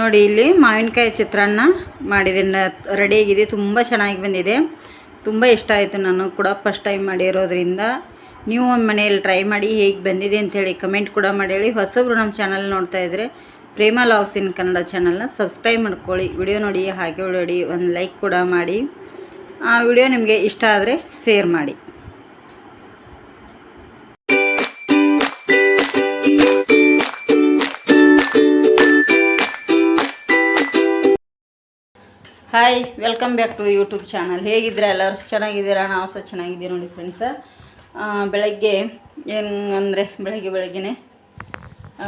ನೋಡಿ ಇಲ್ಲಿ ಮಾವಿನಕಾಯಿ ಚಿತ್ರಾನ್ನ ಮಾಡಿದ್ದೀನಿ. ರೆಡಿಯಾಗಿದೆ ತುಂಬ ಚೆನ್ನಾಗಿ ಬಂದಿದೆ. ತುಂಬ ಇಷ್ಟ ಆಯಿತು ನಾನು ಕೂಡ ಫಸ್ಟ್ ಟೈಮ್ ಮಾಡಿರೋದ್ರಿಂದ. ನೀವು ಒಂದು ಮನೆಯಲ್ಲಿ ಟ್ರೈ ಮಾಡಿ ಹೇಗೆ ಬಂದಿದೆ ಅಂಥೇಳಿ ಕಮೆಂಟ್ ಕೂಡ ಮಾಡಿ ಹೇಳಿ. ಹೊಸಬ್ರು ನಮ್ಮ ಚಾನಲ್ ನೋಡ್ತಾ ಇದ್ದರೆ ಪ್ರೇಮ ಲಾಗ್ಸ್ ಇನ್ ಕನ್ನಡ ಚಾನಲ್ನ ಸಬ್ಸ್ಕ್ರೈಬ್ ಮಾಡ್ಕೊಳ್ಳಿ. ವಿಡಿಯೋ ನೋಡಿ ಹಾಗೆ ನೋಡಿ ಒಂದು ಲೈಕ್ ಕೂಡ ಮಾಡಿ. ಆ ವಿಡಿಯೋ ನಿಮಗೆ ಇಷ್ಟ ಆದರೆ ಶೇರ್ ಮಾಡಿ. Hi welcome back to YouTube channel ಹೇಗಿದ್ದೀರಾ ಎಲ್ಲರೂ? ಚೆನ್ನಾಗಿದ್ದೀರಾ? ನಾವು ಸಹ ಚೆನ್ನಾಗಿದ್ದೀವಿ ನೋಡಿ ಫ್ರೆಂಡ್ಸ ಬೆಳಗ್ಗೆ ಏನು ಅಂದರೆ ಬೆಳಗ್ಗೆ ಬೆಳಗ್ಗೆನೆ ಆ,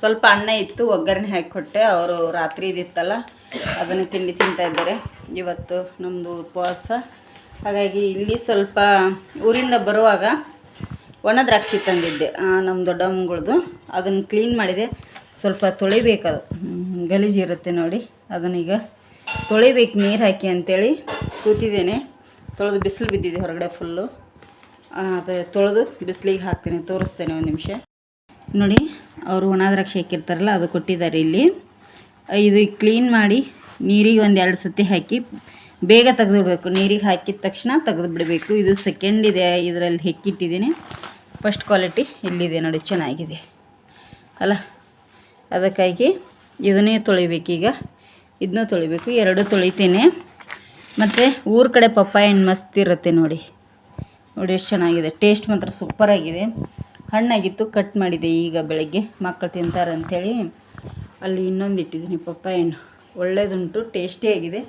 ಸ್ವಲ್ಪ ಅನ್ನ ಇತ್ತು ಒಗ್ಗರಣೆ ಹಾಕಿಕೊಟ್ಟೆ. ಅವರು ರಾತ್ರಿ ಇದಿತ್ತಲ್ಲ ಅದನ್ನು ತಿಂಡಿ ತಿಂತಾ ಇದ್ದಾರೆ. ಇವತ್ತು ನಮ್ಮದು ಉಪವಾಸ. ಹಾಗಾಗಿ ಇಲ್ಲಿ ಸ್ವಲ್ಪ ಊರಿಂದ ಬರುವಾಗ ಒಣ ದ್ರಾಕ್ಷಿ ತಂದಿದ್ದೆ. ನಮ್ಮ ದೊಡ್ಡಮ್ಮಗಳದು. ಅದನ್ನು ಕ್ಲೀನ್ ಮಾಡಿದೆ. ಸ್ವಲ್ಪ ತೊಳಿಬೇಕದು. ಗಲೀಜು ಗಲೀಜಿರುತ್ತೆ ನೋಡಿ. ಅದನ್ನೀಗ ತೊಳಿಬೇಕು ನೀರು ಹಾಕಿ ಅಂತೇಳಿ ಕೂತಿದ್ದೇನೆ. ತೊಳೆದು ಬಿಸಿಲು ಬಿದ್ದಿದೆ ಹೊರಗಡೆ ಫುಲ್ಲು ಅದು ತೊಳೆದು ಬಿಸಿಲಿಗೆ ಹಾಕ್ತೀನಿ, ತೋರಿಸ್ತೇನೆ ಒಂದು ನಿಮಿಷ. ನೋಡಿ, ಅವರು ಒಣ ದ್ರಾಕ್ಷಿ ಹಾಕಿರ್ತಾರಲ್ಲ, ಅದು ಕೊಟ್ಟಿದ್ದಾರೆ ಇಲ್ಲಿ. ಇದು ಕ್ಲೀನ್ ಮಾಡಿ ನೀರಿಗೆ ಒಂದು ಎರಡು ಸತಿ ಹಾಕಿ ಬೇಗ ತೆಗೆದಿಡ್ಬೇಕು ನೀರಿಗೆ ಹಾಕಿದ ತಕ್ಷಣ ತೆಗೆದು ಬಿಡಬೇಕು ಇದು ಸೆಕೆಂಡ್ ಇದೆ, ಇದರಲ್ಲಿ ಹೆಕ್ಕಿಟ್ಟಿದ್ದೀನಿ. ಫಸ್ಟ್ ಕ್ವಾಲಿಟಿ ಇಲ್ಲಿದೆ, ನೋಡಿ, ಚೆನ್ನಾಗಿದೆ. ಅಲ್ಲ, ಅದಕ್ಕಾಗಿ ಇದನ್ನೇ ತೊಳಿಬೇಕೀಗ. ಇದನ್ನೂ ತೊಳಿಬೇಕು, ಎರಡು ತೊಳಿತೀನಿ. ಮತ್ತು ಊರ ಕಡೆ ಪಪ್ಪಾಯ ಹಣ್ಣು ಮಸ್ತ್ ಇರುತ್ತೆ ನೋಡಿ. ನೋಡಿ ಎಷ್ಟು ಚೆನ್ನಾಗಿದೆ ಟೇಸ್ಟ್ ಮಾತ್ರ ಸೂಪರಾಗಿದೆ ಹಣ್ಣಾಗಿತ್ತು ಕಟ್ ಮಾಡಿದೆ ಈಗ ಬೆಳಗ್ಗೆ. ಮಕ್ಕಳು ತಿಂತಾರೆ ಅಂಥೇಳಿ ಅಲ್ಲಿ ಇನ್ನೊಂದು ಇಟ್ಟಿದ್ದೀನಿ ಪಪ್ಪಾಯ ಹಣ್ಣು. ಒಳ್ಳೇದುಂಟು ಟೇಸ್ಟಿಯಾಗಿದೆ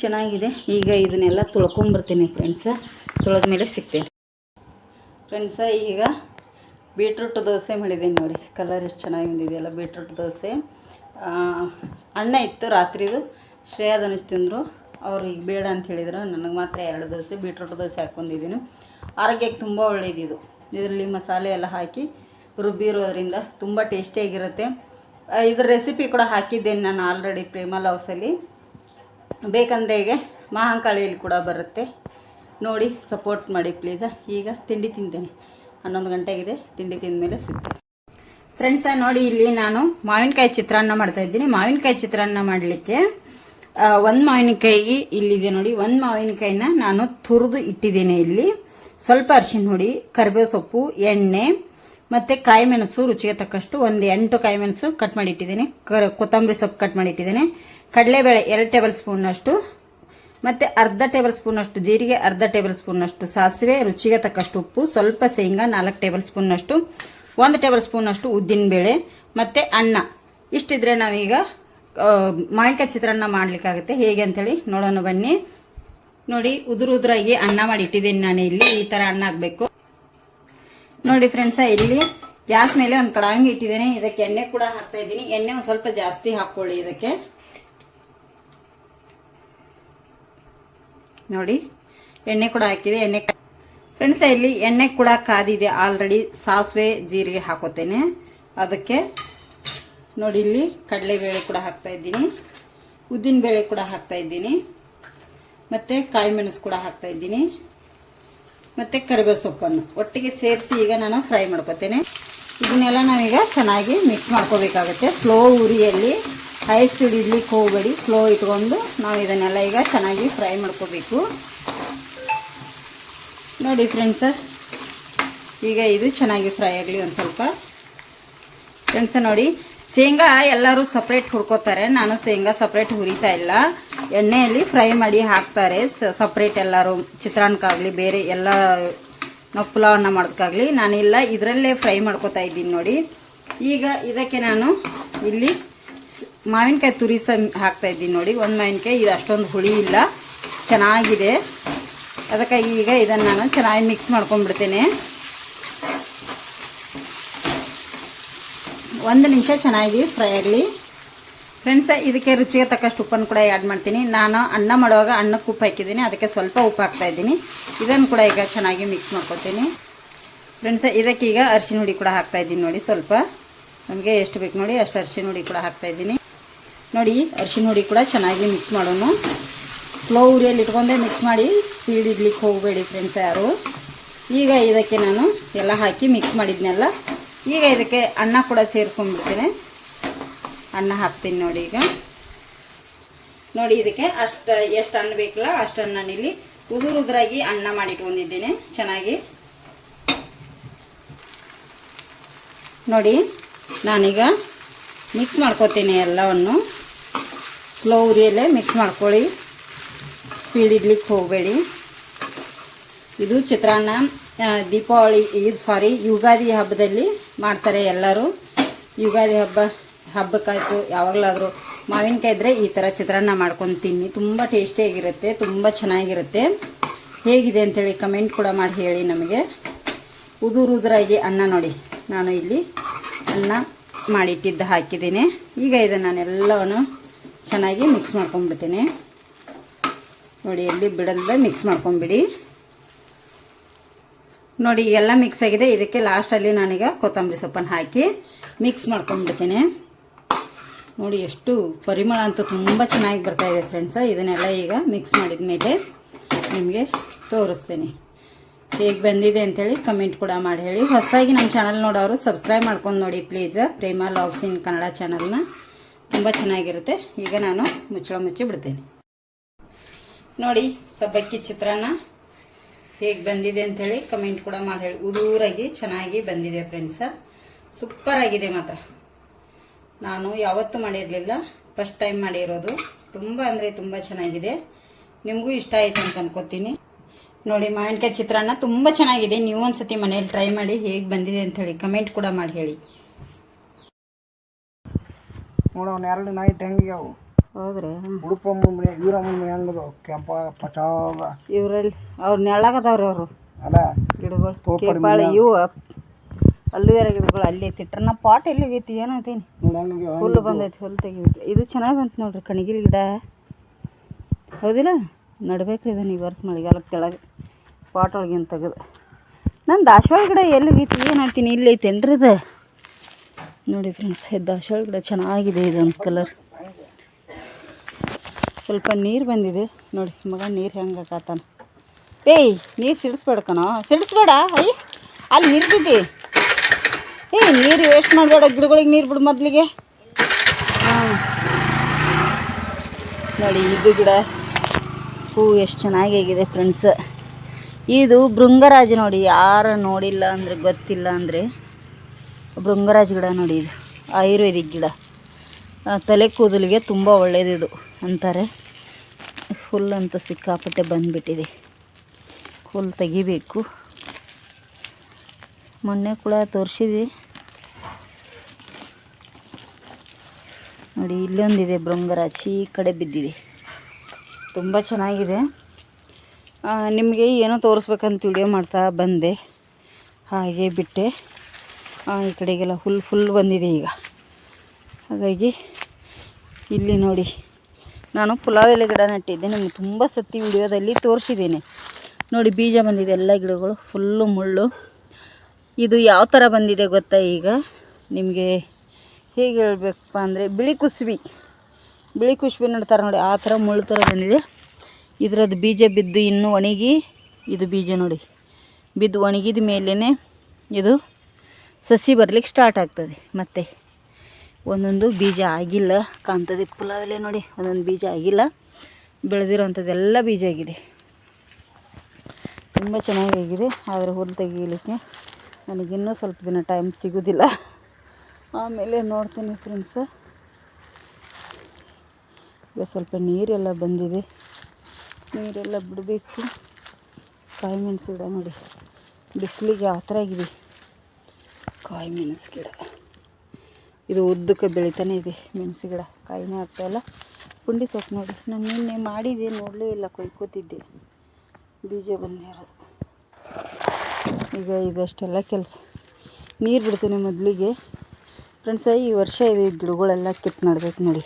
ಚೆನ್ನಾಗಿದೆ. ಈಗ ಇದನ್ನೆಲ್ಲ ತೊಳ್ಕೊಂಬರ್ತೀನಿ ಫ್ರೆಂಡ್ಸ ತೊಳೆದ ಮೇಲೆ ಸಿಗ್ತೇನೆ. ಫ್ರೆಂಡ್ಸ ಈಗ ಬೀಟ್ರೂಟ್ ದೋಸೆ ಮಾಡಿದ್ದೀನಿ ನೋಡಿ. ಕಲರ್ ಎಷ್ಟು ಚೆನ್ನಾಗಿ ಬಂದಿದೆಯಲ್ಲ ಬೀಟ್ರೂಟ್ ದೋಸೆ. ಅನ್ನ ಇತ್ತು ರಾತ್ರಿದು. ಶ್ರೇಯಾ ಧನುಷ್ ತಿಂದರು. ಅವ್ರು ಈಗ ಬೇಡ ಅಂತ ಹೇಳಿದ್ರು. ನನಗೆ ಮಾತ್ರ ಎರಡು ದೋಸೆ, ಬೀಟ್ರೂಟ್ ದೋಸೆ ಹಾಕ್ಕೊಂಡಿದ್ದೀನಿ. ಆರೋಗ್ಯಕ್ಕೆ ತುಂಬ ಒಳ್ಳೆಯದಿದು ಇದರಲ್ಲಿ ಮಸಾಲೆ ಎಲ್ಲ ಹಾಕಿ ರುಬ್ಬಿರೋದ್ರಿಂದ ತುಂಬ ಟೇಸ್ಟಿಯಾಗಿರುತ್ತೆ ಇದ್ರ ರೆಸಿಪಿ ಕೂಡ ಹಾಕಿದ್ದೇನೆ ನಾನು ಆಲ್ರೆಡಿ ಪ್ರೇಮ ಲವ್ಸಲ್ಲಿ ಬೇಕಂದರೆ ಈಗ ಮಹಾಂಕಾಳಿಯಲ್ಲಿ ಕೂಡ ಬರುತ್ತೆ. ನೋಡಿ ಸಪೋರ್ಟ್ ಮಾಡಿ ಪ್ಲೀಸ ಈಗ ತಿಂಡಿ ತಿಂತೇನೆ. ಹನ್ನೊಂದು ಗಂಟೆಗಿದೆ. ತಿಂಡಿ ತಿಂದ ಮೇಲೆ ಸಿಗ್ತೇನೆ. ಫ್ರೆಂಡ್ಸ ನೋಡಿ ಇಲ್ಲಿ ನಾನು ಮಾವಿನಕಾಯಿ ಚಿತ್ರಾನ್ನ ಮಾಡ್ತಾ ಇದ್ದೀನಿ. ಮಾವಿನಕಾಯಿ ಚಿತ್ರಾನ್ನ ಮಾಡಲಿಕ್ಕೆ ಒಂದು ಮಾವಿನಕಾಯಿ ಇಲ್ಲಿದೆ ನೋಡಿ. ಒಂದು ಮಾವಿನಕಾಯಿನ ನಾನು ತುರಿದು ಇಟ್ಟಿದ್ದೇನೆ ಇಲ್ಲಿ. ಸ್ವಲ್ಪ ಅರಿಶಿನ ಹುಡಿ, ಕರಿಬೇವು ಸೊಪ್ಪು, ಎಣ್ಣೆ ಮತ್ತು ಕಾಯಿ ಮೆಣಸು ರುಚಿಗೆ ತಕ್ಕಷ್ಟು ಒಂದು ಎಂಟು ಕಾಯಿ ಮೆಣಸು ಕಟ್ ಮಾಡಿ ಇಟ್ಟಿದ್ದೇನೆ ಕರ್, ಕೊತ್ತಂಬರಿ ಸೊಪ್ಪು ಕಟ್ ಮಾಡಿ ಇಟ್ಟಿದ್ದೇನೆ ಕಡಲೆಬೇಳೆ ಎರಡು ಟೇಬಲ್ ಸ್ಪೂನಷ್ಟು ಮತ್ತು ಅರ್ಧ ಟೇಬಲ್ ಸ್ಪೂನಷ್ಟು ಜೀರಿಗೆ, ಅರ್ಧ ಟೇಬಲ್ ಸ್ಪೂನಷ್ಟು ಸಾಸಿವೆ, ರುಚಿಗೆ ತಕ್ಕಷ್ಟು ಉಪ್ಪು, ಸ್ವಲ್ಪ ಶೇಂಗಾ ನಾಲ್ಕು ಟೇಬಲ್ ಸ್ಪೂನಷ್ಟು ಒಂದು ಟೇಬಲ್ ಸ್ಪೂನಷ್ಟು ಉದ್ದಿನಬೇಳೆ ಮತ್ತು ಅನ್ನ. ಇಷ್ಟಿದ್ರೆ ನಾವೀಗ ಮಾವಿನಕಾಯಿ ಚಿತ್ರಾನ್ನ ಮಾಡಲಿಕ್ಕಾಗುತ್ತೆ. ಹೇಗೆ ಅಂತೇಳಿ ನೋಡೋಣ ಬನ್ನಿ. ನೋಡಿ ಉದುರು ಉದುರಾಗಿ ಅನ್ನ ಮಾಡಿ ಇಟ್ಟಿದ್ದೀನಿ ನಾನು. ಇಲ್ಲಿ ಈ ಥರ ಅನ್ನ ಆಗಬೇಕು ನೋಡಿ ಫ್ರೆಂಡ್ಸ ಇಲ್ಲಿ ಗ್ಯಾಸ್ ಮೇಲೆ ಒಂದು ಕಡಾಂಗಿ ಇಟ್ಟಿದ್ದೀನಿ. ಇದಕ್ಕೆ ಎಣ್ಣೆ ಕೂಡ ಹಾಕ್ತಾ ಇದ್ದೀನಿ. ಎಣ್ಣೆ ಒಂದು ಸ್ವಲ್ಪ ಜಾಸ್ತಿ ಹಾಕ್ಕೊಳ್ಳಿ ಇದಕ್ಕೆ. ನೋಡಿ, ಎಣ್ಣೆ ಕೂಡ ಹಾಕಿದೆ. ಎಣ್ಣೆ ಫ್ರೆಂಡ್ಸ್ ಇಲ್ಲಿ ಎಣ್ಣೆ ಕೂಡ ಕಾದಿದೆ. ಆಲ್ರೆಡಿ ಸಾಸಿವೆ, ಜೀರಿಗೆ ಹಾಕೋತೇನೆ. ಅದಕ್ಕೆ ನೋಡಿ, ಇಲ್ಲಿ ಕಡಲೆಬೇಳೆ ಕೂಡ ಹಾಕ್ತಾ ಇದ್ದೀನಿ. ಉದ್ದಿನ ಬೇಳೆ ಕೂಡ ಹಾಕ್ತಾ ಇದ್ದೀನಿ. ಮತ್ತು ಕಾಯಿ ಮೆಣಸು ಕೂಡ ಹಾಕ್ತಾ ಇದ್ದೀನಿ. ಮತ್ತು ಕರಿಬೇವು ಸೊಪ್ಪನ್ನು. ಒಟ್ಟಿಗೆ ಸೇರಿಸಿ ಈಗ ನಾನು ಫ್ರೈ ಮಾಡ್ಕೊತೇನೆ. ಇದನ್ನೆಲ್ಲ ನಾವೀಗ ಚೆನ್ನಾಗಿ ಮಿಕ್ಸ್ ಮಾಡ್ಕೋಬೇಕಾಗುತ್ತೆ. ಸ್ಲೋ ಉರಿಯಲ್ಲಿ ಹೈ ಸ್ಪೀಡ್ ಇಡ್ಲಿಕ್ಕೆ ಹೋಗಬೇಡಿ. ಸ್ಲೋ ಇಟ್ಕೊಂಡು ನಾವು ಇದನ್ನೆಲ್ಲ ಈಗ ಚೆನ್ನಾಗಿ ಫ್ರೈ ಮಾಡ್ಕೋಬೇಕು. ನೋಡಿ ಫ್ರೆಂಡ್ಸ ಈಗ ಇದು ಚೆನ್ನಾಗಿ ಫ್ರೈ ಆಗಲಿ ಒಂದು ಸ್ವಲ್ಪ. ಫ್ರೆಂಡ್ಸ ನೋಡಿ, ಶೇಂಗಾ ಎಲ್ಲರೂ ಸಪ್ರೇಟ್ ಹುರ್ಕೋತಾರೆ. ನಾನು ಶೇಂಗಾ ಸಪ್ರೇಟ್ ಹುರಿತಾ ಇಲ್ಲ. ಎಣ್ಣೆಯಲ್ಲಿ ಫ್ರೈ ಮಾಡಿ ಹಾಕ್ತಾರೆ. ಸಪ್ರೇಟ್ ಎಲ್ಲರೂ, ಚಿತ್ರಾನ್ನಕ್ಕಾಗಲಿ, ಬೇರೆ ಎಲ್ಲ ನಾವು ಪುಲಾವನ್ನ ಮಾಡೋದಕ್ಕಾಗಲಿ. ನಾನಿಲ್ಲ, ಇದರಲ್ಲೇ ಫ್ರೈ ಮಾಡ್ಕೋತಾ ಇದ್ದೀನಿ ನೋಡಿ. ಈಗ ಇದಕ್ಕೆ ನಾನು ಇಲ್ಲಿ ಮಾವಿನಕಾಯಿ ತುರಿಸ ಹಾಕ್ತಾ ಇದ್ದೀನಿ ನೋಡಿ. ಒಂದು ಮಾವಿನಕಾಯಿ, ಇದು ಅಷ್ಟೊಂದು ಹುಳಿ ಇಲ್ಲ. ಚೆನ್ನಾಗಿದೆ. ಅದಕ್ಕಾಗಿ ಈಗ ಇದನ್ನು ನಾನು ಚೆನ್ನಾಗಿ ಮಿಕ್ಸ್ ಮಾಡ್ಕೊಂಡ್ಬಿಡ್ತೀನಿ. ಒಂದು ನಿಮಿಷ ಚೆನ್ನಾಗಿ ಫ್ರೈ ಆಗಲಿ. ಫ್ರೆಂಡ್ಸ ಇದಕ್ಕೆ ರುಚಿಗೆ ತಕ್ಕಷ್ಟು ಉಪ್ಪನ್ನು ಕೂಡ ಆ್ಯಡ್ ಮಾಡ್ತೀನಿ. ನಾನು ಅನ್ನ ಮಾಡುವಾಗ ಅನ್ನಕ್ಕೆ ಉಪ್ಪು ಹಾಕಿದ್ದೀನಿ. ಅದಕ್ಕೆ ಸ್ವಲ್ಪ ಉಪ್ಪು ಹಾಕ್ತಾ ಇದ್ದೀನಿ. ಇದನ್ನು ಕೂಡ ಈಗ ಚೆನ್ನಾಗಿ ಮಿಕ್ಸ್ ಮಾಡ್ಕೊತೀನಿ ಫ್ರೆಂಡ್ಸ ಇದಕ್ಕೆ ಈಗ ಅರಿಶಿನ ಹುಡಿ ಕೂಡ ಹಾಕ್ತಾ ಇದ್ದೀನಿ ನೋಡಿ ಸ್ವಲ್ಪ. ನಮಗೆ ಎಷ್ಟು ಬೇಕು ನೋಡಿ ಅಷ್ಟು ಅರಿಶಿನ ಹುಡಿ ಕೂಡ ಹಾಕ್ತಾ ಇದ್ದೀನಿ. ನೋಡಿ, ಅರಿಶಿನ ಹುಡಿ ಕೂಡ ಚೆನ್ನಾಗಿ ಮಿಕ್ಸ್ ಮಾಡೋಣ ಸ್ಲೋ ಉರಿಯಲ್ಲಿ ಇಟ್ಕೊಂಡೆ ಮಿಕ್ಸ್ ಮಾಡಿ ಸ್ಪೀಡ್ ಇಡ್ಲಿಕ್ಕೆ ಹೋಗಬೇಡಿ ಫ್ರೆಂಡ್ಸ್ ಯಾರು. ಈಗ ಇದಕ್ಕೆ ನಾನು ಎಲ್ಲ ಹಾಕಿ ಮಿಕ್ಸ್ ಮಾಡಿದ್ನೆಲ್ಲ. ಈಗ ಇದಕ್ಕೆ ಅನ್ನ ಕೂಡ ಸೇರಿಸ್ಕೊಂಡ್ಬಿಡ್ತೀನಿ. ಅನ್ನ ಹಾಕ್ತೀನಿ ನೋಡಿ ಈಗ. ನೋಡಿ ಇದಕ್ಕೆ ಅಷ್ಟು, ಎಷ್ಟು ಅನ್ನ ಬೇಕಲ್ಲ ಅಷ್ಟನ್ನು ನಾನಿಲ್ಲಿ ಉದುರು ಉದುರಾಗಿ ಅನ್ನ ಮಾಡಿಟ್ಕೊಂಡಿದ್ದೀನಿ. ಚೆನ್ನಾಗಿ. ನೋಡಿ ನಾನೀಗ ಮಿಕ್ಸ್ ಮಾಡ್ಕೊತೀನಿ ಎಲ್ಲವನ್ನು. ಸ್ಲೋ ಉರಿಯಲ್ಲೇ ಮಿಕ್ಸ್ ಮಾಡ್ಕೊಳ್ಳಿ. ಸ್ಪೀಡ್ ಇಡ್ಲಿಕ್ಕೆ ಹೋಗಬೇಡಿ. ಇದು ಚಿತ್ರಾನ್ನ ದೀಪಾವಳಿ ಇದು ಸಾರಿ, ಯುಗಾದಿ ಹಬ್ಬದಲ್ಲಿ ಮಾಡ್ತಾರೆ ಎಲ್ಲರೂ. ಯುಗಾದಿ ಹಬ್ಬ, ಹಬ್ಬಕ್ಕಾಯ್ತು, ಯಾವಾಗಲಾದರೂ. ಮಾವಿನಕಾಯಿ ಇದ್ದರೆ ಈ ಥರ ಚಿತ್ರಾನ್ನ ಮಾಡ್ಕೊಂಡು ತಿನ್ನಿ. ತುಂಬ ಟೇಸ್ಟಿಯಾಗಿರುತ್ತೆ ತುಂಬ ಚೆನ್ನಾಗಿರುತ್ತೆ. ಹೇಗಿದೆ ಅಂಥೇಳಿ ಕಮೆಂಟ್ ಕೂಡ ಮಾಡಿ ಹೇಳಿ ನಮಗೆ. ಉದುರು ಉದುರಾಗಿ ಅನ್ನ ನೋಡಿ. ನಾನು ಇಲ್ಲಿ ಅನ್ನ ಮಾಡಿಟ್ಟಿದ್ದು ಹಾಕಿದ್ದೀನಿ. ಈಗ ಇದನ್ನು ನಾನೆಲ್ಲವನ್ನು ಚೆನ್ನಾಗಿ ಮಿಕ್ಸ್ ಮಾಡ್ಕೊಂಡ್ಬಿಡ್ತೀನಿ. ನೋಡಿ, ಎಲ್ಲಿ ಬಿಡಲ್ದೆ ಮಿಕ್ಸ್ ಮಾಡ್ಕೊಂಬಿಡಿ. ನೋಡಿ ಎಲ್ಲ ಮಿಕ್ಸ್ ಆಗಿದೆ. ಇದಕ್ಕೆ ಲಾಸ್ಟಲ್ಲಿ ನಾನೀಗ ಕೊತ್ತಂಬರಿ ಸೊಪ್ಪನ್ನು ಹಾಕಿ ಮಿಕ್ಸ್ ಮಾಡ್ಕೊಂಡ್ಬಿಡ್ತೀನಿ ನೋಡಿ, ಎಷ್ಟು ಪರಿಮಳ ಅಂತೂ ತುಂಬ ಚೆನ್ನಾಗಿ ಬರ್ತಾ ಇದೆ ಫ್ರೆಂಡ್ಸ ಇದನ್ನೆಲ್ಲ ಈಗ ಮಿಕ್ಸ್ ಮಾಡಿದ ಮೇಲೆ ನಿಮಗೆ ತೋರಿಸ್ತೀನಿ. ಹೇಗೆ ಬಂದಿದೆ ಅಂತೇಳಿ ಕಮೆಂಟ್ ಕೂಡ ಮಾಡಿ ಹೇಳಿ. ಹೊಸದಾಗಿ ನಮ್ಮ ಚಾನಲ್ ನೋಡೋರು ಸಬ್ಸ್ಕ್ರೈಬ್ ಮಾಡ್ಕೊಂಡು ನೋಡಿ please Prema vlogs in Kannada ಚಾನಲ್ನ ತುಂಬ ಚೆನ್ನಾಗಿರುತ್ತೆ. ಈಗ ನಾನು ಮುಚ್ಚಳ ಮುಚ್ಚಿ ಬಿಡ್ತೇನೆ. ನೋಡಿ, ಸಬ್ಬಕ್ಕಿ ಚಿತ್ರಾನ್ನ ಹೇಗೆ ಬಂದಿದೆ ಅಂಥೇಳಿ ಕಮೆಂಟ್ ಕೂಡ ಮಾಡಿ ಹೇಳಿ. ಉದೂರಾಗಿ ಚೆನ್ನಾಗಿ ಬಂದಿದೆ ಫ್ರೆಂಡ್ಸ ಸೂಪರ್ ಆಗಿದೆ ಮಾತ್ರ. ನಾನು ಯಾವತ್ತೂ ಮಾಡಿರಲಿಲ್ಲ. ಫಸ್ಟ್ ಟೈಮ್ ಮಾಡಿರೋದು. ತುಂಬ ಅಂದರೆ ತುಂಬ ಚೆನ್ನಾಗಿದೆ. ನಿಮಗೂ ಇಷ್ಟ ಆಯಿತು ಅಂತ ಅನ್ಕೋತೀನಿ. ನೋಡಿ, ಮಾವಿನಕಾಯಿ ಚಿತ್ರಾನ್ನ ತುಂಬ ಚೆನ್ನಾಗಿದೆ. ನೀವು ಒಂದ್ಸತಿ ಮನೇಲಿ ಟ್ರೈ ಮಾಡಿ ಹೇಗೆ ಬಂದಿದೆ ಅಂಥೇಳಿ ಕಮೆಂಟ್ ಕೂಡ ಮಾಡಿ ಹೇಳಿ. ನೋಡೋಣ, ಎರಡು ನೈಟ್ ಹೆಂಗೆ ಹೌದ್ರಿ? ಉಡುಪಮ್ಮ ಮನೆ ಇವರಮ್ಮ ಮನೆ ಹೆಂಗದು ಕೆಂಪ ಪಚಾವ ಇವರಲ್ಲಿ ಅವ್ರು ನೆಳ್ಳಾಗದವ್ರಿ ಅವರು. ಅಲ್ಲ? ಗಿಡಗಳು ತೋಪಡಿ ಕೇಪಾಳಿ ಇವು ಅಲ್ಲುವೆರ ಗಿಡಗಳು ಅಲ್ಲಿ ಐತಿ. ನಾ ಪಾಟ್ ಎಲ್ಲಿ ಐತಿ? ಏನೈತೀನಿ ನೋಡಿ ಹೆಂಗೆ ಹುಲ್ಲು ಬಂದೈತಿ ಹುಲ್ಲು ತೆಗಿಬೇಕು. ಇದು ಚೆನ್ನಾಗಿ ಬಂತು ನೋಡ್ರಿ ಕಣಗಿಲ್ ಗಿಡ. ಹೌದಿಲ್ಲ? ನಡ್ಬೇಕ್ರಿ ಇದನ್ನ ಈ ವರ್ಷ ಮಳೆಗಾಲಕ್ಕೆ ಕೆಳಗೆ ಪಾಟ್ ಒಳಗಿನ ತೆಗೆದು. ನನ್ನ ದಾಸವಾಳ ಗಿಡ ಎಲ್ಲಿ ಐತಿ ಏನಂತೀನಿ ಇಲ್ಲಿ ಐತೇನ್ರಿ ಇದು? ನೋಡಿ ಫ್ರೆಂಡ್ಸ್ ದಾಸವಾಳ ಗಿಡ ಚೆನ್ನಾಗಿದೆ ಇದೊಂದು ಕಲರ್ ಸ್ವಲ್ಪ ನೀರು ಬಂದಿದೆ. ನೋಡಿ, ಮಗ ನೀರು ಹೆಂಗೆ ಹಾಕತ್ತಾನ. ಏಯ್, ನೀರು ಸಿಡಿಸ್ಬೇಡ ಕಣೋ. ಸಿಡಿಸ್ಬೇಡ, ಅಯ್ಯ, ಅಲ್ಲಿ ನಿರ್ದಿದ್ದಿ ಏಯ್, ನೀರು ವೇಸ್ಟ್ ಮಾಡಬೇಡ, ಗಿಡಗಳಿಗೆ ನೀರು ಬಿಡು ಮೊದಲಿಗೆ. ಹಾಂ. ನೋಡಿ, ಇದು ಗಿಡ. ಹೂ, ಎಷ್ಟು ಚೆನ್ನಾಗಿ ಆಗಿದೆ ಫ್ರೆಂಡ್ಸ್ ಇದು ಭೃಂಗರಾಜ ನೋಡಿ, ಯಾರು ನೋಡಿಲ್ಲ ಅಂದರೆ, ಗೊತ್ತಿಲ್ಲ ಅಂದರೆ ಭೃಂಗರಾಜ ಗಿಡ ನೋಡಿ ಇದು, ಆಯುರ್ವೇದಿಕ್ ಗಿಡ. ತಲೆ ಕೂದಲಿಗೆ ತುಂಬ ಒಳ್ಳೆಯದಿದು ಅಂತಾರೆ. ಫುಲ್ ಅಂತ ಸಿಕ್ಕಾಪಟ್ಟೆ ಬಂದುಬಿಟ್ಟಿದೆ. ಹುಲ್ಲು ತೆಗಿಬೇಕು. ಮೊನ್ನೆ ಕೂಡ ತೋರಿಸಿದೆ. ನೋಡಿ, ಇಲ್ಲೊಂದಿದೆ ಭೃಂಗರಾಜ್ ಈ ಕಡೆ ಬಿದ್ದಿದೆ. ತುಂಬ ಚೆನ್ನಾಗಿದೆ. ನಿಮಗೆ ಏನೋ ತೋರಿಸ್ಬೇಕಂತ ವಿಡಿಯೋ ಮಾಡ್ತಾ ಬಂದೆ. ಹಾಗೆ ಬಿಟ್ಟೆ. ಈ ಕಡೆಗೆಲ್ಲ ಹುಲ್ಲು ಫುಲ್ ಬಂದಿದೆ ಈಗ. ಹಾಗಾಗಿ ಇಲ್ಲಿ ನೋಡಿ. ನಾನು ಪುಲಾವ್ ಎಲೆ ಗಿಡ ನೆಟ್ಟಿದ್ದೆ. ನಿಮ್ಗೆ ತುಂಬ ಸತಿ ವಿಡಿಯೋದಲ್ಲಿ ತೋರಿಸಿದ್ದೀನಿ. ನೋಡಿ, ಬೀಜ ಬಂದಿದೆ ಎಲ್ಲ ಗಿಡಗಳು, ಫುಲ್ಲು ಮುಳ್ಳು. ಇದು ಯಾವ ಥರ ಬಂದಿದೆ ಗೊತ್ತಾ ಈಗ? ನಿಮಗೆ ಹೇಗೆ ಹೇಳಬೇಕಪ್ಪ ಅಂದರೆ ಬಿಳಿ ಕುಸುಬಿ. ಬಿಳಿ ಕುಸುಬಿ ನೋಡ್ತಾರೆ ನೋಡಿ, ಆ ಥರ ಮುಳ್ಳು ಥರ ಬಂದಿದೆ. ಇದರದ್ದು ಬೀಜ ಬಿದ್ದು ಇನ್ನೂ ಒಣಗಿ, ಇದು ಬೀಜ ನೋಡಿ. ಬಿದ್ದು ಒಣಗಿದ ಮೇಲೇ ಇದು ಸಸಿ ಬರಲಿಕ್ಕೆ ಸ್ಟಾರ್ಟ್ ಆಗ್ತದೆ. ಮತ್ತೆ ಒಂದೊಂದು ಬೀಜ ಆಗಿಲ್ಲ. ಕಾಣ್ತದೆ ಪುಲಾವಲ್ಲೇ ನೋಡಿ, ಒಂದೊಂದು ಬೀಜ ಆಗಿಲ್ಲ. ಬೆಳೆದಿರೋವಂಥದ್ದೆಲ್ಲ ಬೀಜ ಆಗಿದೆ. ತುಂಬ ಚೆನ್ನಾಗಾಗಿದೆ ಆದರೆ ಹುಲ್ಲು ತೆಗೀಲಿಕ್ಕೆ ನನಗಿನ್ನೂ ಸ್ವಲ್ಪ ದಿನ ಟೈಮ್ ಸಿಗೋದಿಲ್ಲ. ಆಮೇಲೆ ನೋಡ್ತೀನಿ ಫ್ರೆಂಡ್ಸ ಈಗ ಸ್ವಲ್ಪ ನೀರೆಲ್ಲ ಬಂದಿದೆ. ನೀರೆಲ್ಲ ಬಿಡಬೇಕು. ಕಾಯಿ ಮೆಣಸು ಗಿಡ ನೋಡಿ. ಬಿಸಿಲಿಗೆ ಆ ಥರ ಆಗಿದೆ. ಕಾಯಿ ಮೆಣಸು ಗಿಡ. ಇದು ಉದ್ದಕ್ಕೆ ಬೆಳಿತಾನೆ ಇದೆ ಮೆಣಸು ಗಿಡ. ಕಾಯಿನೇ ಆಗ್ತಾಯಿಲ್ಲ ಪುಂಡಿ ಸೊಪ್ಪು ನೋಡಿ. ನಾನು ನಿನ್ನೆ ಮಾಡಿದೆ ನೋಡಲೇ ಇಲ್ಲ ಕೊಯ್ಕೋತಿದ್ದೆ. ಬೀಜ ಬಂದಿರೋದು ಈಗ ಇದಷ್ಟೆಲ್ಲ ಕೆಲಸ. ನೀರು ಬಿಡ್ತೀನಿ ಮೊದಲಿಗೆ. ಫ್ರೆಂಡ್ಸ ಈ ವರ್ಷ ಇದು ಗಿಡಗಳೆಲ್ಲ ಕಿತ್ತು ನಡ್ಬೇಕು ನೋಡಿ.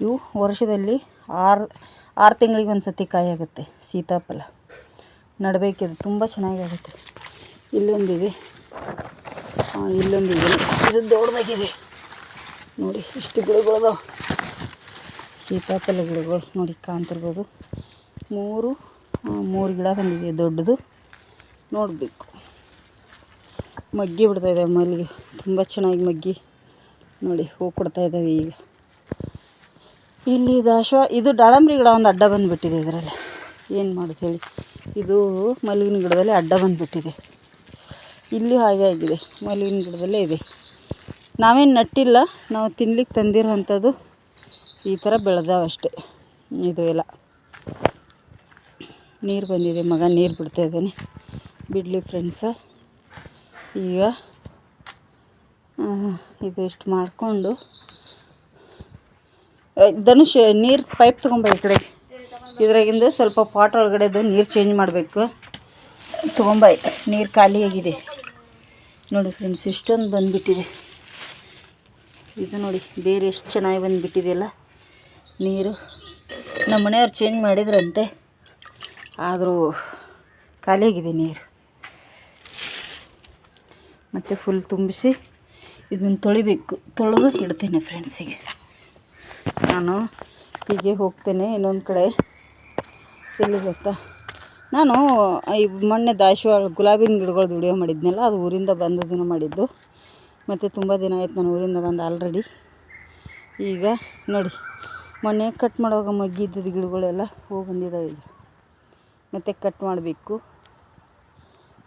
ಇವು ವರ್ಷದಲ್ಲಿ ಆರು ಆರು ತಿಂಗಳಿಗೆ ಒಂದು ಸತಿ ಕಾಯಿ ಆಗುತ್ತೆ ಸೀತಾಫಲ ನಡಬೇಕಿದು ತುಂಬ ಚೆನ್ನಾಗಾಗುತ್ತೆ. ಇಲ್ಲೊಂದಿದೆ. ಆ, ಇಲ್ಲೊಂದಿದೆ. ಇದು ದೊಡ್ಡದಾಗಿದೆ. ನೋಡಿ, ಇಷ್ಟು ಗಿಡಗಳದಾವ. ಸೀತಾಫಲ ಗಿಡಗಳು ನೋಡಿ ಕಾಣ್ತಿರ್ಬೋದು. ಮೂರು ಮೂರು ಗಿಡ ಬಂದಿದೆ, ದೊಡ್ಡದು. ನೋಡಬೇಕು. ಮಗ್ಗಿ ಬಿಡ್ತಾ ಇದ್ದಾವೆ ಮಲ್ಲಿಗೆ. ತುಂಬ ಚೆನ್ನಾಗಿ ಮಗ್ಗಿ ನೋಡಿ, ಹೂ ಕೊಡ್ತಾ ಇದ್ದಾವೆ ಈಗ. ಇಲ್ಲಿ ದಾಶ್ವ ಇದು ದಾಳಂಬ್ರಿ ಗಿಡ ಒಂದು ಅಡ್ಡ ಬಂದುಬಿಟ್ಟಿದೆ ಇದರಲ್ಲಿ. ಏನು ಮಾಡೋದು ಹೇಳಿ? ಇದು ಮಲ್ಲಿಗಿನ ಗಿಡದಲ್ಲಿ ಅಡ್ಡ ಬಂದುಬಿಟ್ಟಿದೆ. ಇಲ್ಲಿ ಹಾಗೆ ಆಗಿದೆ, ಮಲ್ಲಿಗಿನ ಗಿಡದಲ್ಲೇ ಇದೆ. ನಾವೇನು ನಟ್ಟಿಲ್ಲ, ನಾವು ತಿನ್ಲಿಕ್ಕೆ ತಂದಿರುವಂಥದ್ದು ಈ ಥರ ಬೆಳೆದಾವಷ್ಟೇ ಇದು ಎಲ್ಲ. ನೀರು ಬಂದಿದೆ ಮಗ, ನೀರು ಬಿಡ್ತಾ ಇದ್ದಾನೆ. ಬಿಡಲಿ ಫ್ರೆಂಡ್ಸ ಈಗ ಇದು ಇಷ್ಟು ಮಾಡಿಕೊಂಡು ಧನುಷ್, ನೀರು ಪೈಪ್ ತೊಗೊಂಬ ಈ ಕಡೆ. ಇದ್ರಾಗಿಂದ ಸ್ವಲ್ಪ ಪಾಟ್ ಒಳಗಡೆದು ನೀರು ಚೇಂಜ್ ಮಾಡಬೇಕು. ತೊಗೊಂಬ, ನೀರು ಖಾಲಿಯಾಗಿದೆ ನೋಡಿ ಫ್ರೆಂಡ್ಸ್ ಇಷ್ಟೊಂದು ಬಂದುಬಿಟ್ಟಿದೆ. ಇದು ನೋಡಿ, ಬೇರೆ ಎಷ್ಟು ಚೆನ್ನಾಗಿ ಬಂದುಬಿಟ್ಟಿದೆಯಲ್ಲ? ನೀರು. ನಮ್ಮ ಮನೆಯವ್ರು ಚೇಂಜ್ ಮಾಡಿದ್ರಂತೆ. ಆದರೂ ಖಾಲಿಯಾಗಿದೆ ನೀರು. ಮತ್ತು ಫುಲ್ ತುಂಬಿಸಿ ಇದನ್ನು ತೊಳಿಬೇಕು. ತೊಳೆದು ಇಡ್ತೇನೆ ಫ್ರೆಂಡ್ಸಿಗೆ ನಾನು ಹೀಗೆ ಹೋಗ್ತೇನೆ ಇನ್ನೊಂದು ಕಡೆ. ಎಲ್ಲಿ ಗೊತ್ತಾ? ನಾನು ಈ ಮೊನ್ನೆ ದಾಶ್ವಾಳ ಗುಲಾಬಿನ ಗಿಡಗಳದ್ದು ವಿಡಿಯೋ ಮಾಡಿದ್ನಲ್ಲ, ಅದು ಊರಿಂದ ಬಂದದನ್ನು ಮಾಡಿದ್ದು. ಮತ್ತು ತುಂಬ ದಿನ ಆಯ್ತು ನಾನು ಊರಿಂದ ಬಂದು ಆಲ್ರೆಡಿ ಈಗ ನೋಡಿ, ಮೊನ್ನೆ ಕಟ್ ಮಾಡುವಾಗ ಮಗ್ಗಿದ್ದ ಗಿಡಗಳೆಲ್ಲ ಹೂ ಬಂದಿದ್ದಾವೆ ಈಗ. ಮತ್ತು ಕಟ್ ಮಾಡಬೇಕು.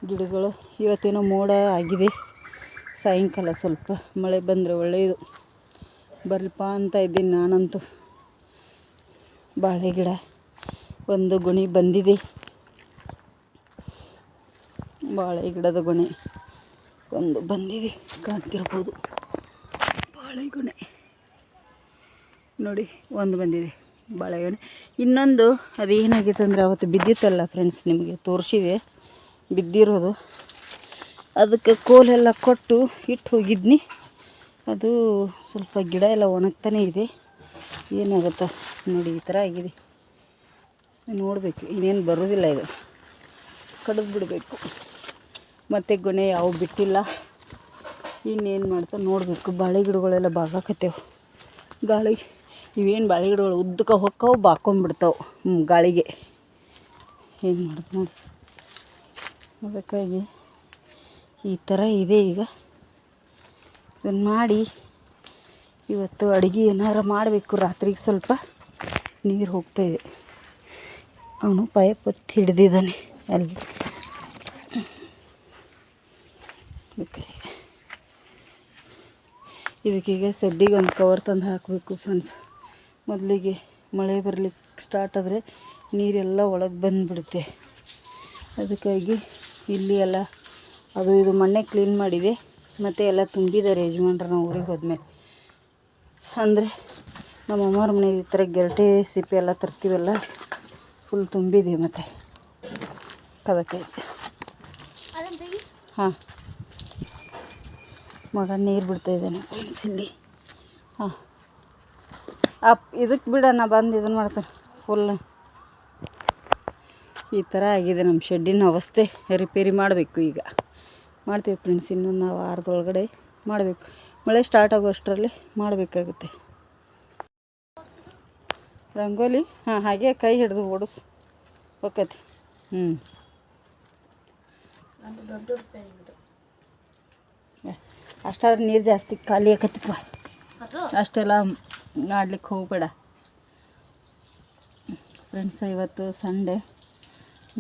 ಗಿಡಗಳು ಇವತ್ತೇನೋ ಮೋಡ ಆಗಿದೆ. ಸಾಯಂಕಾಲ ಸ್ವಲ್ಪ ಮಳೆ ಬಂದರೆ ಒಳ್ಳೆಯದು. ಬರಲಪ್ಪ ಅಂತ ಇದ್ದೀನಿ ನಾನಂತೂ. ಬಾಳೆ ಗಿಡ ಒಂದು ಗುಣಿ ಬಂದಿದೆ. ಬಾಳೆ ಗಿಡದ ಗೊನೆ. ಒಂದು ಬಂದಿದೆ ಕಾಣ್ತಿರ್ಬೋದು ಬಾಳೆಗೊನೆ ನೋಡಿ, ಒಂದು ಬಂದಿದೆ ಬಾಳೆಗೊನೆ ಇನ್ನೊಂದು ಅದೇನಾಗಿತ್ತು ಅಂದರೆ ಅವತ್ತು ಬಿದ್ದಿತ್ತಲ್ಲ ಫ್ರೆಂಡ್ಸ್ ನಿಮಗೆ ತೋರಿಸಿದೆ. ಬಿದ್ದಿರೋದು. ಅದಕ್ಕೆ ಕೋಲೆಲ್ಲ ಕೊಟ್ಟು ಇಟ್ಟು ಹೋಗಿದ್ನಿ. ಅದು ಸ್ವಲ್ಪ ಗಿಡ ಎಲ್ಲ ಒಣಗ್ತಾನೆ ಇದೆ. ಏನಾಗುತ್ತೋ ನೋಡಿ, ಈ ಥರ ಆಗಿದೆ. ನೋಡಬೇಕು, ಇನ್ನೇನು ಬರೋದಿಲ್ಲ ಇದು. ಕಡಿದು ಬಿಡಬೇಕು. ಮತ್ತು ಗೊನೆ ಯಾವ ಬಿಟ್ಟಿಲ್ಲ. ಇನ್ನೇನು ಮಾಡ್ತಾ ನೋಡಬೇಕು. ಬಾಳೆ ಗಿಡಗಳೆಲ್ಲ ಬಾಗಾಕತ್ತೇವೆ. ಗಾಳಿ, ಇವೇನು ಬಾಳೆ ಗಿಡಗಳು ಉದ್ದಕ್ಕೆ ಹೊಕ್ಕವು ಬಾಕೊಂಬಿಡ್ತಾವೆ ಗಾಳಿಗೆ. ಏನು ಮಾಡೋದು ನೋಡಿ. ಅದಕ್ಕಾಗಿ ಈ ಥರ ಇದೆ ಈಗ. ಇದನ್ನು ಮಾಡಿ ಇವತ್ತು ಅಡುಗೆ ಏನಾರು ಮಾಡಬೇಕು. ರಾತ್ರಿಗೆ ಸ್ವಲ್ಪ ನೀರು ಹೋಗ್ತಾಯಿದೆ ಅವನು ಪೈಪ್ ಹಿಡ್ದಿದ್ದಾನೆ. ಅಲ್ಲಿ ಇದಕ್ಕೀಗ ಸೆಡ್ಡಿಗೆ ಒಂದು ಕವರ್ ತಂದು ಹಾಕಬೇಕು ಫ್ರೆಂಡ್ಸ್ ಮೊದಲಿಗೆ ಮಳೆ ಬರಲಿಕ್ಕೆ ಸ್ಟಾರ್ಟ್ ಆದರೆ ನೀರೆಲ್ಲ ಒಳಗೆ ಬಂದುಬಿಡುತ್ತೆ. ಅದಕ್ಕಾಗಿ ಇಲ್ಲಿ ಎಲ್ಲ ಅದು ಇದು ಮಣ್ಣೆ ಕ್ಲೀನ್ ಮಾಡಿದೆ. ಮತ್ತು ಎಲ್ಲ ತುಂಬಿದ್ದಾರೆ ಯಜಮಾನ್ರು ನಾವು ಊರಿಗೆ ಹೋದ್ಮೇಲೆ. ಅಂದರೆ ನಮ್ಮ ಅಮ್ಮವ್ರ ಮನೆ ಈ ಥರ ಗೆರಟೆ ಸಿಪ್ಪೆ ಎಲ್ಲ ತರ್ತೀವಲ್ಲ ಫುಲ್ ತುಂಬಿದೆ ಮತ್ತು. ಕದಕ್ಕೆ ಹಾಂ. ಮಗ ನೀರು ಬಿಡ್ತಾ ಇದ್ದಾನೆ. ಫ್ರೆಂಡ್ಸ್ ಇಲ್ಲಿ ಹಾಂ. ಅಪ್ ಇದಕ್ಕೆ ಬಿಡ, ನಾ ಬಂದು ಇದನ್ನು ಮಾಡ್ತಾರೆ ಫುಲ್ ಈ ಥರ ಆಗಿದೆ ನಮ್ಮ ಶೆಡ್ಡಿನ ಅವಸ್ಥೆ. ರಿಪೇರಿ ಮಾಡಬೇಕು ಈಗ. ಮಾಡ್ತೀವಿ ಫ್ರೆಂಡ್ಸ್ ಇನ್ನೊಂದು ವಾರದೊಳಗಡೆ ಮಾಡಬೇಕು. ಮಳೆ ಸ್ಟಾರ್ಟ್ ಆಗೋ ಅಷ್ಟರಲ್ಲಿ ಮಾಡಬೇಕಾಗುತ್ತೆ. ರಂಗೋಲಿ? ಹಾಂ, ಹಾಗೆ ಕೈ ಹಿಡಿದು ಓಡಿಸ್. ಹೋಕತಿ. ಹ್ಞೂ ಅಷ್ಟಾದ್ರೆ ನೀರು ಜಾಸ್ತಿ ಖಾಲಿ ಆಕತಿಪ್ಪ ಅಷ್ಟೆಲ್ಲ ಮಾಡ್ಲಿಕ್ಕೆ ಹೋಗಬೇಡ. ಫ್ರೆಂಡ್ಸ್ ಇವತ್ತು ಸಂಡೇ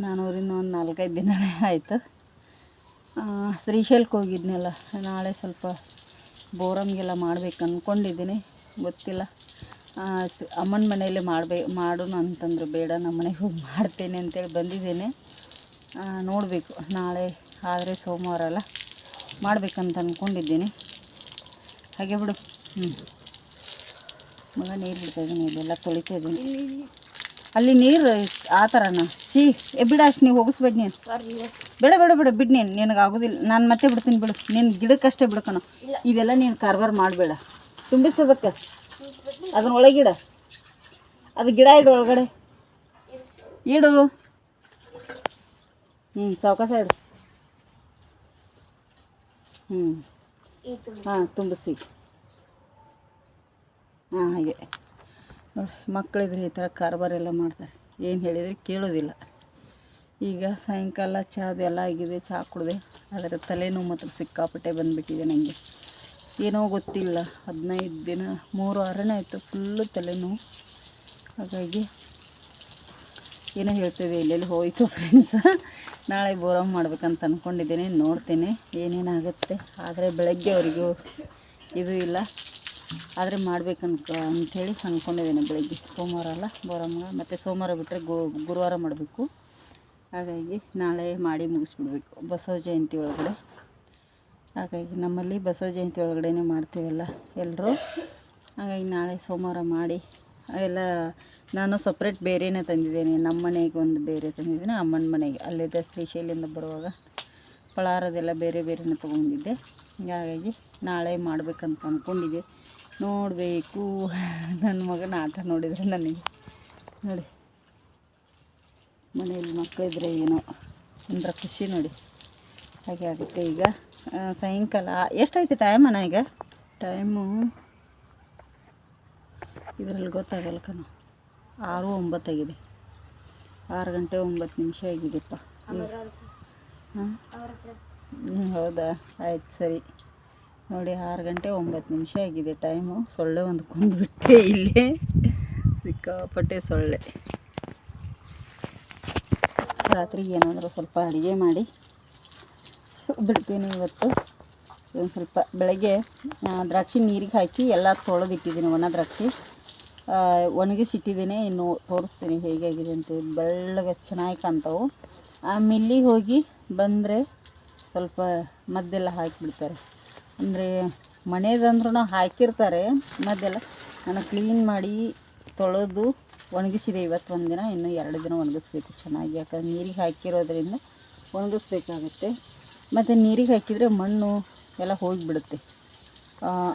ನಾನು ಊರಿಂದ ಒಂದು ನಾಲ್ಕೈದು ದಿನನೇ ಆಯಿತು. ಶ್ರೀಶೈಲಕ್ಕೆ ಹೋಗಿದ್ನಲ್ಲ ನಾಳೆ ಸ್ವಲ್ಪ ಬೋರಮ್ಗೆಲ್ಲ ಮಾಡ್ಬೇಕು ಅಂದ್ಕೊಂಡಿದ್ದೀನಿ ಗೊತ್ತಿಲ್ಲ. ಅಮ್ಮನ ಮನೆಯಲ್ಲೇ ಮಾಡಬೇ ಮಾಡೋಣ ಅಂತಂದ್ರೆ ಬೇಡ ನಮ್ಮ ಮನೆಗೆ ಹೋಗಿ ಮಾಡ್ತೇನೆ ಅಂತೇಳಿ ಬಂದಿದ್ದೇನೆ. ನೋಡಬೇಕು ನಾಳೆ ಆದರೆ ಸೋಮವಾರ ಅಲ್ಲ. ಮಾಡ್ಬೇಕಂತ ಅಂದ್ಕೊಂಡಿದ್ದೀನಿ ಹಾಗೆ ಬಿಡು. ಹ್ಞೂ ಮಗ ನೀರು ಬಿಡ್ತಾ ಇದ್ದೀನಿ ಇಲ್ಲೆಲ್ಲ ತೊಳಿತಾ ಇದ್ದೀನಿ. ಅಲ್ಲಿ ನೀರು ಆ ಥರನ ಸಿ ಬಿಡ ಅಷ್ಟು ನೀವು ಹೋಗಿಸ್ಬೇಡಿ ನೀನು. ಬೇಡ ಬೇಡ ಬೇಡ, ಬಿಡು ನೀನು. ನಿನಗೆ ಆಗೋದಿಲ್ಲ ನಾನು ಮತ್ತೆ ಬಿಡ್ತೀನಿ ಬಿಡು. ನೀನು ಗಿಡಕ್ಕಷ್ಟೇ ಬಿಡ್ಕಣ. ಇದೆಲ್ಲ ನೀನು ಕಾರ್ಬಾರ್ ಮಾಡಬೇಡ. ತುಂಬಿಸೋದಕ್ಕೆ ಅದನ್ನ ಒಳಗಿಡ. ಅದು ಗಿಡ ಇಡು ಒಳಗಡೆ. ಇಡು. ಹ್ಞೂ ಸಾವಕಾಶ ಇಡು. ಹ್ಞೂ ಹಾಂ ತುಂಬಿಸಿ. ಹಾಂ ಹಾಗೆ. ನೋಡಿ ಮಕ್ಕಳಿದ್ರೆ ಈ ಥರ ಕಾರ್ಬಾರ್ ಎಲ್ಲ ಮಾಡ್ತಾರೆ. ಏನು ಹೇಳಿದರೆ? ಕೇಳೋದಿಲ್ಲ. ಈಗ ಸಾಯಂಕಾಲ ಚಹದೆಲ್ಲ ಆಗಿದೆ ಚಹಾ ಕುಡಿದೆ. ಅದರ ತಲೆನೋವು ಮಾತ್ರ ಸಿಕ್ಕಾಪಟ್ಟೆ ಬಂದುಬಿಟ್ಟಿದೆ ನನಗೆ ಏನೋ ಗೊತ್ತಿಲ್ಲ. ಹದಿನೈದು ದಿನ ಮೂರು ವಾರನೇ ಆಯಿತು ಫುಲ್ಲು ತಲೆನೋವು. ಹಾಗಾಗಿ ಏನೋ ಹೇಳ್ತೇವೆ ಎಲ್ಲೆಲ್ಲಿ ಹೋಯಿತು ಫ್ರೆಂಡ್ಸ್ ನಾಳೆ ಬೋರಮ್ ಮಾಡ್ಬೇಕಂತ ಅಂದ್ಕೊಂಡಿದ್ದೇನೆ ನೋಡ್ತೇನೆ ಏನೇನಾಗುತ್ತೆ. ಆದರೆ ಬೆಳಗ್ಗೆ ಅವರಿಗೂ ಇದು ಇಲ್ಲ. ಆದರೆ ಮಾಡ್ಬೇಕನ್ಕ, ಅಂಥೇಳಿ ಅಂದ್ಕೊಂಡಿದ್ದೇನೆ ಬೆಳಗ್ಗೆ. ಸೋಮವಾರ ಅಲ್ಲ ಬೋರಮ್ಮ ಮತ್ತು ಸೋಮವಾರ ಬಿಟ್ಟರೆ ಗುರುವಾರ ಮಾಡಬೇಕು. ಹಾಗಾಗಿ ನಾಳೆ ಮಾಡಿ ಮುಗಿಸ್ಬಿಡ್ಬೇಕು, ಬಸವ ಜಯಂತಿ ಒಳಗಡೆ. ಹಾಗಾಗಿ ನಮ್ಮಲ್ಲಿ ಬಸವ ಜಯಂತಿ ಒಳಗಡೆನೇ ಮಾಡ್ತೀವಲ್ಲ ಎಲ್ಲರೂ ಹಾಗಾಗಿ ನಾಳೆ ಸೋಮವಾರ ಮಾಡಿ ಎಲ್ಲ ನಾನು ಸಪ್ರೇಟ್ ಬೇರೆನೇ ತಂದಿದ್ದೀನಿ. ನಮ್ಮ ಮನೆಗೆ ಒಂದು ಬೇರೆ ತಂದಿದ್ದೀನಿ. ಅಮ್ಮನ ಮನೆಗೆ. ಅಲ್ಲಿದ್ದ ಶ್ರೀಶೈಲಿಂದ ಬರುವಾಗ ಪಳಾರದೆಲ್ಲ ಬೇರೆ ಬೇರೆನೇ ತೊಗೊಂಡಿದ್ದೆ. ಹಾಗಾಗಿ ನಾಳೆ ಮಾಡಬೇಕಂತ ಅಂದ್ಕೊಂಡಿದ್ದೆ ನೋಡಬೇಕು. ನನ್ನ ಮಗನ ಆಟ ನೋಡಿದರೆ ನನಗೆ. ನೋಡಿ. ಮನೆಯಲ್ಲಿ ಮಕ್ಕಳಿದ್ರೆ ಏನೋ ಅಂದ್ರೆ ಖುಷಿ ನೋಡಿ. ಹಾಗೆ ಆಗುತ್ತೆ ಈಗ. ಸಾಯಂಕಾಲ. ಎಷ್ಟಾಯ್ತು ಟೈಮ್ ಅಣ್ಣ ಈಗ? ಟೈಮು ಇದರಲ್ಲಿ ಗೊತ್ತಾಗಲ್ಲ ಕಣ. ಆರು ಒಂಬತ್ತಾಗಿದೆ ಆರು ಗಂಟೆ ಒಂಬತ್ತು ನಿಮಿಷ ಆಗಿದೆಪ್ಪ ಹ್ಞೂ ಹೌದಾ? ಆಯ್ತು ಸರಿ. ನೋಡಿ ಆರು ಗಂಟೆ ಒಂಬತ್ತು ನಿಮಿಷ ಆಗಿದೆ ಟೈಮು ಸೊಳ್ಳೆ ಒಂದು ಕೊಂದುಬಿಟ್ಟೆ ಇಲ್ಲೇ. ಸಿಕ್ಕಾಪಟ್ಟೆ ಸೊಳ್ಳೆ. ರಾತ್ರಿಗೆ ಏನಾದರೂ ಸ್ವಲ್ಪ ಅಡುಗೆ ಮಾಡಿ ಬಿಡ್ತೀನಿ ಇವತ್ತು. ಒಂದು ಸ್ವಲ್ಪ ಬೆಳಗ್ಗೆ ದ್ರಾಕ್ಷಿ ನೀರಿಗೆ ಹಾಕಿ ಎಲ್ಲ ತೊಳೆದಿಟ್ಟಿದ್ದೀನಿ ಒಣ ದ್ರಾಕ್ಷಿ. ಒಣಗಿಸಿಟ್ಟಿದ್ದೀನಿ. ಇನ್ನು ತೋರಿಸ್ತೀನಿ ಹೇಗಾಗಿದೆ ಅಂತ. ಬೆಳ್ಳಗೆ ಚೆನ್ನಾಗಿ ಕಾಣ್ತಾವೆ. ಆ ಮಿಲ್ಲಿಗೆ ಹೋಗಿ ಬಂದರೆ ಸ್ವಲ್ಪ ಮದ್ದೆಲ್ಲ ಹಾಕಿಬಿಡ್ತಾರೆ. ಅಂದರೆ ಮನೆಯದಂದ್ರೂ ಹಾಕಿರ್ತಾರೆ ಮದ್ದೆಲ್ಲ. ನಾನು ಕ್ಲೀನ್ ಮಾಡಿ ತೊಳೆದು ಒಣಗಿಸಿದೆ ಇವತ್ತು ಒಂದು ದಿನ. ಇನ್ನು ಎರಡು ದಿನ ಒಣಗಿಸ್ಬೇಕು ಚೆನ್ನಾಗಿ. ಯಾಕಂದ್ರೆ ನೀರಿಗೆ ಹಾಕಿರೋದ್ರಿಂದ ಒಣಗಿಸ್ಬೇಕಾಗುತ್ತೆ. ಮತ್ತು ನೀರಿಗೆ ಹಾಕಿದರೆ ಮಣ್ಣು ಎಲ್ಲ ಹೋಗಿಬಿಡುತ್ತೆ.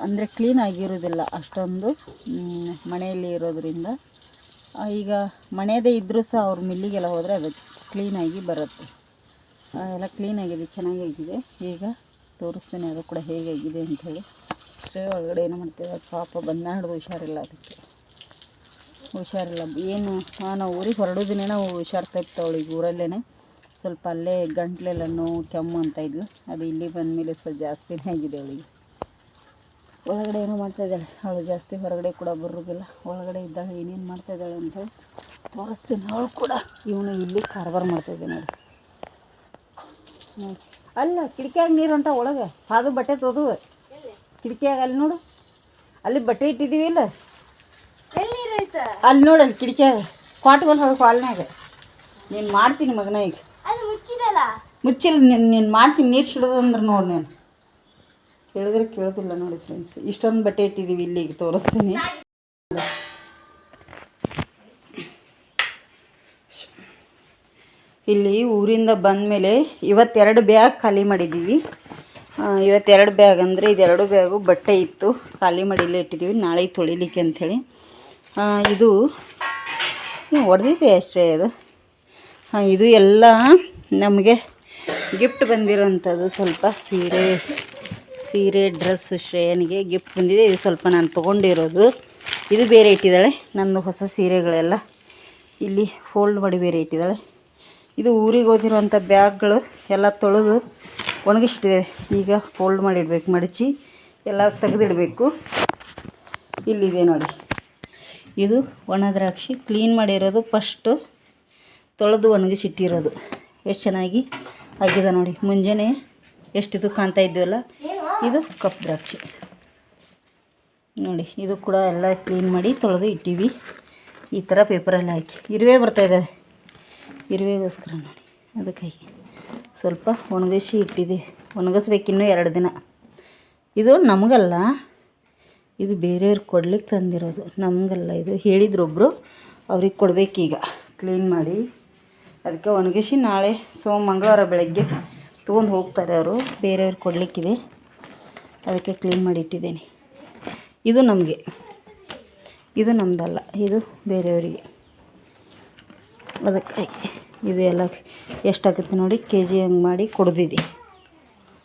ಅಂದರೆ ಕ್ಲೀನ್ ಆಗಿರೋದಿಲ್ಲ ಅಷ್ಟೊಂದು ಮನೆಯಲ್ಲಿ ಇರೋದರಿಂದ. ಈಗ ಮನೆಯದೇ ಇದ್ದರೂ ಸಹ ಅವ್ರು ಮಿಲ್ಲಿಗೆಲ್ಲ ಹೋದರೆ ಅದು ಕ್ಲೀನಾಗಿ ಬರುತ್ತೆ. ಎಲ್ಲ ಕ್ಲೀನಾಗಿದೆ ಚೆನ್ನಾಗಾಗಿದೆ. ಈಗ ತೋರಿಸ್ತೇನೆ ಅದು ಕೂಡ ಹೇಗಾಗಿದೆ ಅಂಥೇಳಿ ಅಷ್ಟೇ ಒಳಗಡೆ ಏನು ಮಾಡ್ತೇವೆ ಪಾಪ ಬಂದಾಡ್ದು ಹುಷಾರಿಲ್ಲ ಅದಕ್ಕೆ. ಹುಷಾರಿಲ್ಲ. ಏನು ನಾವು ಊರಿಗೆ ಹೊರಡೋದಿನೇ ನಾವು ಹುಷಾರು ತಪ್ಪಿತವಳು ಅವಳಿಗೆ ಊರಲ್ಲೇ ಸ್ವಲ್ಪ ಅಲ್ಲೇ ಗಂಟ್ಲೆಲ್ಲ ನೋವು ಕೆಮ್ಮು ಅಂತ ಇದ್ಲು. ಅದು ಇಲ್ಲಿ ಬಂದಮೇಲೆ ಸ್ವಲ್ಪ ಜಾಸ್ತಿನೇ ಆಗಿದೆ ಅವಳಿಗೆ. ಒಳಗಡೆ ಏನೋ ಮಾಡ್ತಾ ಇದ್ದಾಳೆ? ಅವಳು ಜಾಸ್ತಿ ಹೊರಗಡೆ ಕೂಡ ಬರೋದಿಲ್ಲ ಒಳಗಡೆ ಇದ್ದಾಳೆ ಏನೇನು ಮಾಡ್ತಾ ಅಂತೇಳಿ ತೋರಿಸ್ತೀನಿ. ಅವಳು ಕೂಡ ಇವನು ಇಲ್ಲಿ ಕಾರ್ಬಾರ್ ಮಾಡ್ತಾಯಿದ್ದೆ ನೋಡಿ ನೋಡಿ. ಅಲ್ಲ ಕಿಟಕಿಯಾಗ ನೀರು ಹೊಂಟ ಒಳಗೆ? ಅದು ಬಟ್ಟೆ ತೋದು. ಕಿಟಕಿಯಾಗ ಅಲ್ಲಿ ನೋಡು. ಅಲ್ಲಿ ಬಟ್ಟೆ ಇಟ್ಟಿದ್ದೀವಿ ಇಲ್ಲ? ಅಲ್ಲಿ ನೋಡು ಅಲ್ಲಿ ಕಿಟಕಿಯಾಗ ಕ್ವಾಟ್ಗಳು ಹೋಗಿ ಹಾಲ್ನಾಗ ನೀನು ಮಾಡ್ತೀನಿ ಮಗನ ಈಗ. ಮುಚ್ಚಿಲ್ಲ ನೀನು ನೀನು ಮಾಡ್ತೀನಿ. ನೀರು ಸಿಡೋದು ಅಂದ್ರೆ ನೋಡಿ ನಾನು. ಹೇಳಿದ್ರೆ ಕೇಳೋದಿಲ್ಲ ನೋಡಿ ಫ್ರೆಂಡ್ಸ್ ಇಷ್ಟೊಂದು ಬಟ್ಟೆ ಇಟ್ಟಿದ್ದೀವಿ ಇಲ್ಲಿ ತೋರಿಸ್ತೀನಿ. ಇಲ್ಲಿ ಊರಿಂದ ಬಂದಮೇಲೆ ಇವತ್ತೆರಡು ಬ್ಯಾಗ್ ಖಾಲಿ ಮಾಡಿದ್ದೀವಿ ಇವತ್ತೆರಡು ಬ್ಯಾಗ್ ಅಂದರೆ ಇದೆರಡು ಬ್ಯಾಗು ಬಟ್ಟೆ ಇತ್ತು. ಖಾಲಿ ಮಾಡಿ ಇಲ್ಲೇ ಇಟ್ಟಿದ್ದೀವಿ ನಾಳೆ ತೊಳಿಲಿಕ್ಕೆ ಅಂಥೇಳಿ. ಇದು ಹೊಡೆದಿದೆ ಅಷ್ಟೇ ಅದು? ಇದು ಎಲ್ಲ ನಮಗೆ ಗಿಫ್ಟ್ ಬಂದಿರೋಂಥದ್ದು ಸ್ವಲ್ಪ ಸೀರೆ ಸೀರೆ, ಡ್ರೆಸ್, ಶ್ರೇಯನಿಗೆ ಗಿಫ್ಟ್ ಬಂದಿದೆ. ಇದು ಸ್ವಲ್ಪ ನಾನು ತೊಗೊಂಡಿರೋದು. ಇದು ಬೇರೆ ಇಟ್ಟಿದ್ದಾಳೆ. ನನ್ನ ಹೊಸ ಸೀರೆಗಳೆಲ್ಲ ಇಲ್ಲಿ ಫೋಲ್ಡ್ ಮಾಡಿ ಬೇರೆ ಇಟ್ಟಿದ್ದಾಳೆ. ಇದು ಊರಿಗೆ ಹೋದಿರುವಂಥ ಬ್ಯಾಗ್ಗಳು ಎಲ್ಲ ತೊಳೆದು ಒಣಗಿಸಿಟ್ಟಿದ್ದೇವೆ. ಈಗ ಫೋಲ್ಡ್ ಮಾಡಿಡಬೇಕು, ಮಡಚಿ ಎಲ್ಲ ತೆಗೆದಿಡಬೇಕು. ಇಲ್ಲಿದೆ ನೋಡಿ. ಇದು ಒಣ ದ್ರಾಕ್ಷಿ. ಕ್ಲೀನ್ ಮಾಡಿರೋದು ಫಸ್ಟು ತೊಳೆದು ಒಣಗಿಸಿಟ್ಟಿರೋದು. ಎಷ್ಟು ಚೆನ್ನಾಗಿ ಆಗಿದೆ ನೋಡಿ. ಮುಂಜಾನೆ ಎಷ್ಟಿದು ಕಾಣ್ತಾ ಇದ್ದೀವಲ್ಲ ಇದು ಕಪ್ ದ್ರಾಕ್ಷಿ. ನೋಡಿ, ಇದು ಕೂಡ ಎಲ್ಲ ಕ್ಲೀನ್ ಮಾಡಿ ತೊಳೆದು ಇಟ್ಟೀವಿ. ಈ ಥರ ಪೇಪರಲ್ಲಿ ಹಾಕಿ. ಇರುವೆ ಬರ್ತಾಯಿದ್ದಾವೆ ಇರುವೆಗೋಸ್ಕರ ನೋಡಿ, ಅದಕ್ಕಾಗಿ. ಸ್ವಲ್ಪ ಒಣಗಿಸಿ ಇಟ್ಟಿದೆ. ಒಣಗಿಸ್ಬೇಕು ಇನ್ನೂ ಎರಡು ದಿನ. ಇದು ನಮಗಲ್ಲ, ಇದು ಬೇರೆಯವ್ರಿಗೆ ಕೊಡ್ಲಿಕ್ಕೆ ತಂದಿರೋದು. ನಮಗಲ್ಲ ಇದು. ಹೇಳಿದ್ರು ಒಬ್ಬರು ಅವ್ರಿಗೆ ಕೊಡಬೇಕೀಗ. ಕ್ಲೀನ್ ಮಾಡಿ. ಅದಕ್ಕೆ ಒಣಗಿಸಿ ನಾಳೆ ಸೋಮ ಮಂಗಳವಾರ ಬೆಳಗ್ಗೆ ತೊಗೊಂಡು ಹೋಗ್ತಾರೆ ಅವರು. ಬೇರೆಯವ್ರಿಗೆ ಕೊಡಲಿಕ್ಕಿದೆ. ಅದಕ್ಕೆ ಕ್ಲೀನ್ ಮಾಡಿ ಇಟ್ಟಿದ್ದೇನೆ ಇದು ನಮಗೆ. ಇದು ನಮ್ಮದಲ್ಲ ಇದು ಬೇರೆಯವರಿಗೆ. ಅದಕ್ಕೆ ಇದು ಎಲ್ಲ ಎಷ್ಟಾಗುತ್ತೆ ನೋಡಿ ಕೆ ಜಿ ಹಂಗೆ ಮಾಡಿ ಕೊಡ್ದಿದೆ.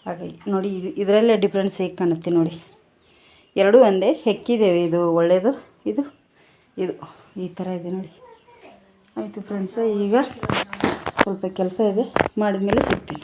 ಹಾಗಾಗಿ ನೋಡಿ, ಇದು ಇದರಲ್ಲೇ ಡಿಫ್ರೆನ್ಸ್ ಹೇಗೆ ಕಾಣುತ್ತೆ ನೋಡಿ. ಎರಡೂ ಒಂದೇ ಹೆಕ್ಕಿದ್ದೇವೆ ಇದು ಒಳ್ಳೆಯದು ಇದು ಇದು. ಈ ಥರ ಇದೆ ನೋಡಿ. ಆಯಿತು ಫ್ರೆಂಡ್ಸ ಈಗ ಸ್ವಲ್ಪ ಕೆಲಸ ಇದೆ, ಮಾಡಿದ್ಮೇಲೆ ಸಿಗ್ತೀನಿ.